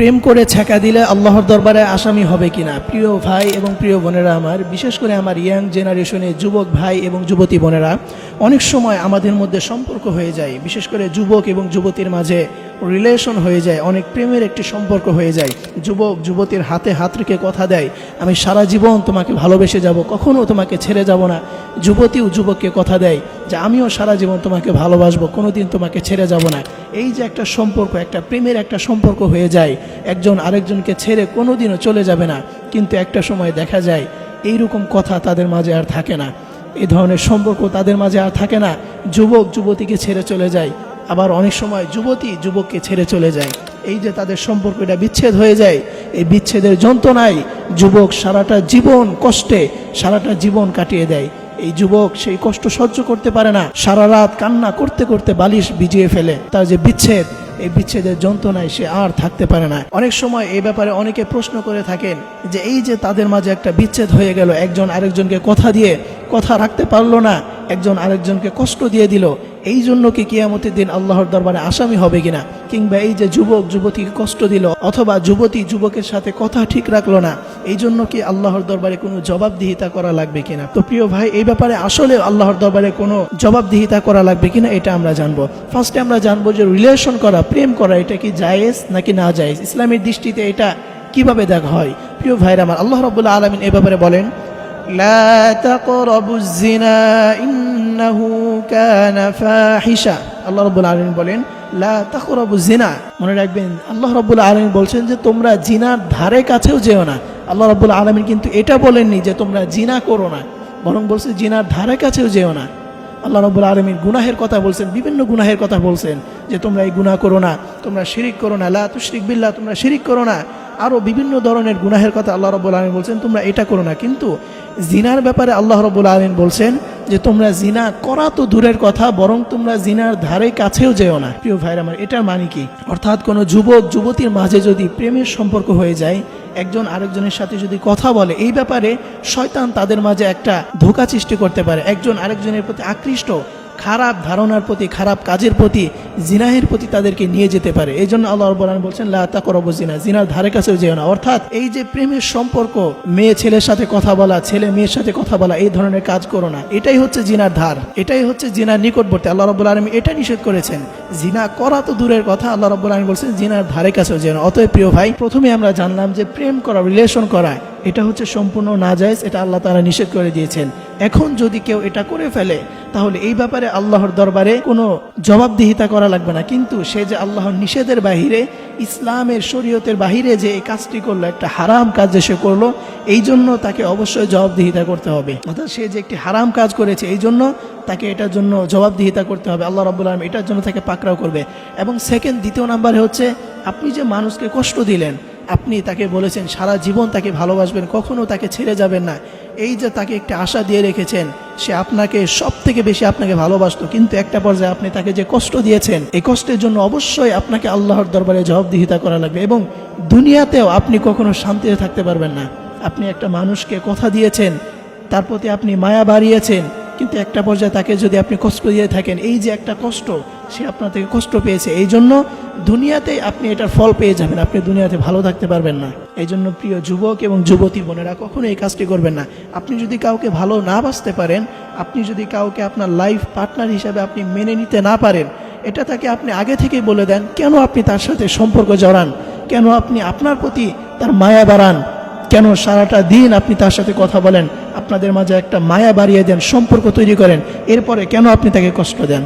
প্রেম করে ছেঁকা দিলে আল্লাহর দরবারে আসামি হবে কিনা? প্রিয় ভাই এবং প্রিয় বোনেরা আমার, বিশেষ করে আমার ইয়াং জেনারেশনে যুবক ভাই এবং যুবতী বোনেরা, অনেক সময় আমাদের মধ্যে সম্পর্ক হয়ে যায়। বিশেষ করে যুবক এবং যুবতীর মাঝে রিলেশন হয়ে যায়, অনেক প্রেমের একটি সম্পর্ক হয়ে যায়। যুবক যুবতীর হাতে হাত রেখে কথা দেয়, আমি সারা জীবন তোমাকে ভালোবেসে যাব, কখনো তোমাকে ছেড়ে যাব না। যুবতীও যুবককে কথা দেয়, যে আমিও সারা জীবন তোমাকে ভালোবাসবো, কোনোদিন তোমাকে ছেড়ে যাব না। এই যে একটা সম্পর্ক, একটা প্রেমের একটা সম্পর্ক হয়ে যায়, একজন আরেকজনকে ছেড়ে কোনোদিনও চলে যাবে না। কিন্তু একটা সময় দেখা যায়, এইরকম কথা তাদের মাঝে আর থাকে না। এই ধরনের সম্পর্ক তাদের মাঝে আর থাকে না। যুবক যুবতীকে ছেড়ে চলে যায়, আবার অনেক সময় যুবতী যুবককে ছেড়ে চলে যায়। এই যে তাদের সম্পর্কটা বিচ্ছেদ হয়ে যায়। এই বিচ্ছেদের যন্ত্রণায় যুবক সারাটা জীবন কষ্টে, সারাটা জীবন কাটিয়ে দেয়। এই যুবক সেই কষ্ট সহ্য করতে পারে না। সারা রাত কান্না করতে করতে বালিশ ভিজিয়ে ফেলে। তার যে বিচ্ছেদ, এই বিচ্ছেদের যন্ত্রণায় সে আর থাকতে পারে না। অনেক সময় এই ব্যাপারে অনেকে প্রশ্ন করে থাকেন যে, এই যে তাদের মাঝে একটা বিচ্ছেদ হয়ে গেল, একজন আরেকজনকে কথা দিয়ে কথা রাখতে পারল না, একজন আরেকজনকে কষ্ট দিয়ে দিল এই জন্য কি কিয়ামতের দিন আল্লাহর দরবারে আসামি হবে কিনা? কিংবা এই যে যুবক যুবতীকে কষ্ট দিল, অথবা যুবতী যুবকের সাথে কথা ঠিক রাখল না এই জন্য কি আল্লাহর দরবারে কোনো জবাবদিহিতা করা লাগবে কিনা? তো প্রিয় ভাই, এই ব্যাপারে আসলে আল্লাহর দরবারে কোনো জবাবদিহিতা করা লাগবে কিনা, এটা আমরা জানব। ফার্স্টে আমরা জানব যে রিলেশন করা, প্রেম করা, এটা কি জায়েজ নাকি না জায়েজ? ইসলামের দৃষ্টিতে এটা কীভাবে দেখা হয়? প্রিয় ভাইরা আমার, আল্লাহ রবুল্লা আলমিন এ ব্যাপারে বলেন لا تقربوا الزنا إنه كان فاحشة আল্লাহ রব্বুল আলমিন বলেন লা তাকরাবু জিনা মনে রাখবেন আল্লাহ রব্বুল আলমিন বলছেন যে তোমরা জিনার ধারে কাছেও যেও না আল্লাহ রব্বুল আলমিন কিন্তু এটা বলেননি যে তোমরা জিনা করো না বরং বলছে জিনার ধারে কাছেও যেও না আল্লাহ রব্বুল আলমিন গুনাহের কথা বলছেন বিভিন্ন গুনাহের কথা বলছেন যে তোমরা এই গুনাহ করো না তোমরা শিরিক করো না লা তুশরিক বিল্লাহ তোমরা শিরিক করো না আরও বিভিন্ন ধরনের গুনাহের কথা আল্লাহ রব্বুল আলমিন বলছেন, তোমরা এটা করো না। কিন্তু জিনার ব্যাপারে আল্লাহ রব্বুল আলমিন বলছেন যে, তোমরা জিনা করা তো দূরের কথা, বরং তোমরা জিনার ধারে কাছেও যেও না। প্রিয় ভাইরা আমার, এটার মানে কি? অর্থাৎ কোনো যুবক, যুবতীর মাঝে যদি প্রেমের সম্পর্ক হয়ে যায়, একজন আরেকজনের সাথে যদি কথা বলে, এই ব্যাপারে শয়তান তাদের মাঝে একটা ধোকা সৃষ্টি করতে পারে। একজন আরেকজনের প্রতি আকৃষ্ট খারাপ ধারণার প্রতি, খারাপ কাজের প্রতি, জিনাহের প্রতি তাদেরকে নিয়ে যেতে পারে। এই জন্য আল্লাহ রব্বুল বলছেন, লা তাকরাবু জিনা। জিনার ধারে কাছেও যেও না। অর্থাৎ এই যে প্রেমের সম্পর্ক, মেয়ে ছেলের সাথে কথা বলা, ছেলে মেয়ের সাথে কথা বলা, এই ধরনের কাজ করো না। এটাই হচ্ছে জিনার ধার। এটাই হচ্ছে জিনার নিকটবর্তী। আল্লাহ রব্বুল আলমী এটা নিষেধ করেছেন। জিনা করা তো দূরের কথা, আল্লাহ রব্বুল আলমী বলছেন, জিনার ধারে কাছেও যেও না। অতএব প্রিয় ভাই, প্রথমে আমরা জানলাম যে প্রেম করা, রিলেশন করা এটা হচ্ছে সম্পূর্ণ নাজায়েজ, এটা আল্লাহ তারা নিষেধ করে দিয়েছেন। এখন যদি কেউ এটা করে ফেলে, তাহলে এই ব্যাপারে আল্লাহর দরবারে কোনো জবাবদিহিতা করা লাগবে না। কিন্তু সে যে আল্লাহর নিষেধের বাহিরে, ইসলামের শরীয়তের বাহিরে যে এই কাজটি করল, একটা হারাম কাজ যে সে করল, এই জন্য তাকে অবশ্যই জবাবদিহিতা করতে হবে। অর্থাৎ সে যে একটি হারাম কাজ করেছে, এই জন্য তাকে এটার জন্য জবাবদিহিতা করতে হবে। আল্লাহ রাবুল আলম এটার জন্য তাকে পাকড়াও করবে। এবং সেকেন্ড দ্বিতীয় নাম্বারে হচ্ছে, আপনি যে মানুষকে কষ্ট দিলেন আপনি তাকে বলেছেন, সারা জীবন তাকে ভালোবাসবেন, কখনো তাকে ছেড়ে যাবেন না। এই যে তাকে একটা আশা দিয়ে রেখেছেন, সে আপনাকে সব থেকে বেশি আপনাকে ভালোবাসতো, কিন্তু একটা পর্যায়ে আপনি তাকে যে কষ্ট দিয়েছেন, এই কষ্টের জন্য অবশ্যই আপনাকে আল্লাহর দরবারে জবাবদিহিতা করা লাগবে এবং দুনিয়াতেও আপনি কখনো শান্তিতে থাকতে পারবেন না। আপনি একটা মানুষকে কথা দিয়েছেন, তার প্রতি আপনি মায়া বাড়িয়েছেন কিন্তু একটা পর্যায়ে তাকে যদি আপনি কষ্ট দিয়ে থাকেন, এই যে একটা কষ্ট, সে আপনার থেকে কষ্ট পেয়েছে। এই জন্য দুনিয়াতে আপনি এটার ফল পেয়ে যাবেন। আপনি দুনিয়াতে ভালো থাকতে পারবেন না। এই জন্য প্রিয় যুবক এবং যুবতী বোনেরা কখনো এই কাজটি করবেন না। আপনি যদি কাউকে ভালো না বাঁচতে পারেন, আপনি যদি কাউকে আপনার লাইফ পার্টনার হিসাবে আপনি মেনে নিতে না পারেন, এটা তাকে আপনি আগে থেকেই বলে দেন, কেন আপনি তার সাথে সম্পর্ক জড়ান? কেন আপনি আপনার প্রতি তার মায়া বাড়ান? কেন সারাটা দিন আপনি তার সাথে কথা বলেন? আপনাদের মাঝে একটা মায়া বাড়িয়ে দেন, সম্পর্ক তৈরি করেন। এরপরে কেন আপনি তাকে কষ্ট দেন?